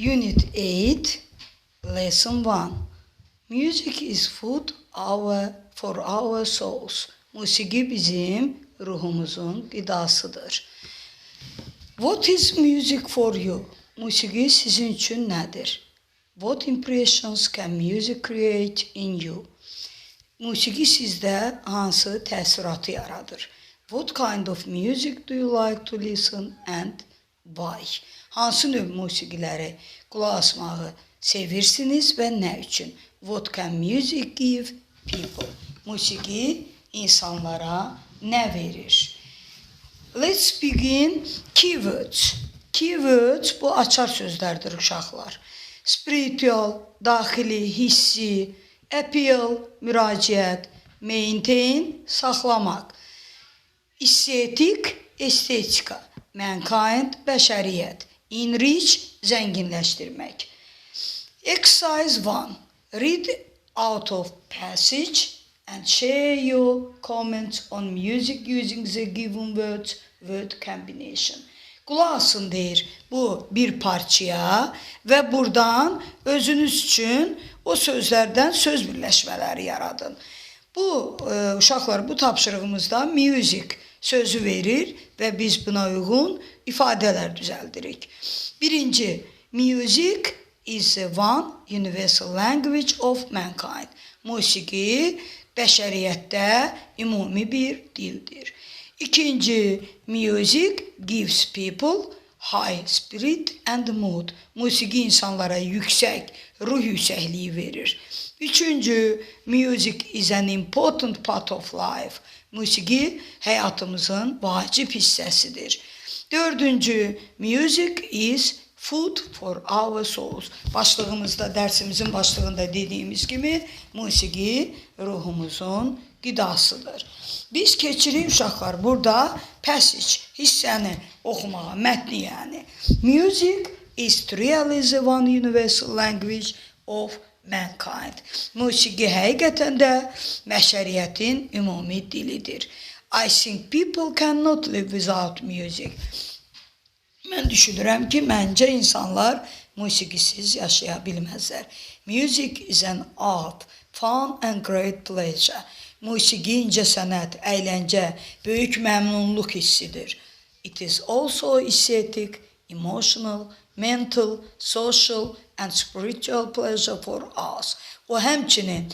Unit 8, Lesson 1. Music is food our, for our souls. Musiki bizim ruhumuzun gıdasıdır. What is music for you? Musiki sizin için nedir? What impressions can music create in you? Musiqi sizdə hansı təsiratı yaradır? What kind of music do you like to listen and why? Hansı növ musiqiləri qulaq asmağı sevirsiniz və nə üçün? Can music give people? Musiqi insanlara nə verir? Let's begin keywords. Keywords bu açar sözlərdir uşaqlar. Spiritual, daxili, hissi, appeal, müraciət, maintain, saxlamaq. Estetik, estetika, mankind, bəşəriyyət, enrich, zənginləşdirmək. Exercise 1. Read out of passage and share your comments on music using the given words word combination. Qulaq asın deyir bu bir parçaya və buradan özünüz üçün o sözlərdən söz birləşmələri yaradın. Bu e, uşaqlar bu tapşırığımızda music sözü verir və biz buna uyğun ifadələr düzəldirik. Birinci, music is one universal language of mankind. Musiqi bəşəriyyətdə ümumi bir dildir. İkinci, music gives people high spirit and mood. Musiqi insanlara yüksək ruh yüksəkliyi verir. Üçüncü, music is an important part of life. Musiqi həyatımızın vacib hissəsidir. Dördüncü, music is food for our souls. Başlığımızda, dersimizin başlığında dediğimiz gibi musiqi ruhumuzun qidasıdır. Biz keçirik uşaqlar burada passage hissəni oxumağa, mətni yəni. Music is really the one universal language of mankind. Musiqi həqiqətən də bəşəriyyətin ümumi dilidir. I think people cannot live without music. Mən düşünürəm ki, məncə insanlar musiqisiz yaşaya bilməzlər. Music is an art, fun and great pleasure. Musiqi incəsənət, əyləncə, böyük məmnunluq hissidir. It is also aesthetic, emotional, mental, social and spiritual pleasure for us. O həmçinin